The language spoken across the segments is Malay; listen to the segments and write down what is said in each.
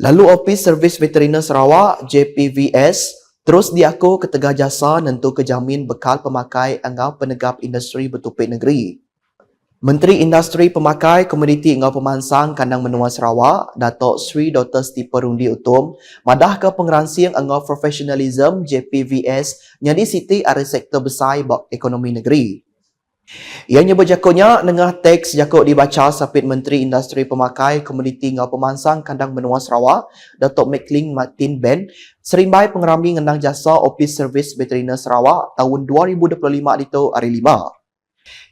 Lalu Office Servis Veteriner Sarawak JPVS terus diaku ketegah jasa nentu kejamin bekal pemakai angau penegap industri bertupik negeri. Menteri Industri Pemakai Komuniti Engau Pemansang Kandang Menua Sarawak, Datuk Sri Dr. Stipe Rundi Utum, madah ke pengeransiang Engau Professionalism JPVS nyadi siti ari sektor besar ekonomi negeri. Ianya berjakunya nengah teks jakuk dibaca sapit Menteri Industri Pemakai Komuniti Ngau Pemansang Kandang Benua Sarawak, Datuk McLean Martin Ben, serimbai pengerami ngendang jasa Office Service Veteriner Sarawak tahun 2025 itu hari 5.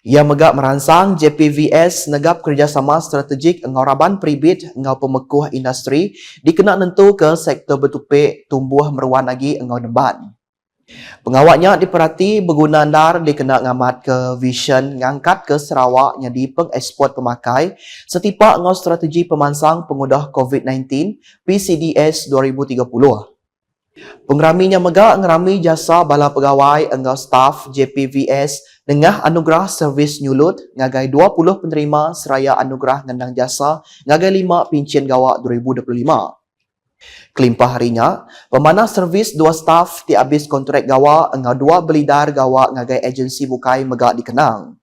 Ia megak merangsang JPVS negap kerjasama strategik ngauraban peribit ngau pemekuh industri dikena nentu ke sektor betupik tumbuh meruan lagi ngau nemban. Pengawaknya diperhati berguna dar dikena ngamat ke vision ngangkat ke Sarawak yang di pengeksport pemakai setipa ngau strategi pemansang pengudah COVID-19 PCDS 2030. Pengeraminya megak ngerami jasa bala pegawai engau staf JPVS Nengah anugerah servis nyulut ngagai 20 penerima seraya anugerah ngendang jasa ngagai 5 pincin gawak 2025. Kelimpah harinya, pemanah servis dua staf di habis kontrak gawa engau dua belidar gawa ngagai agensi bukai megak dikenang.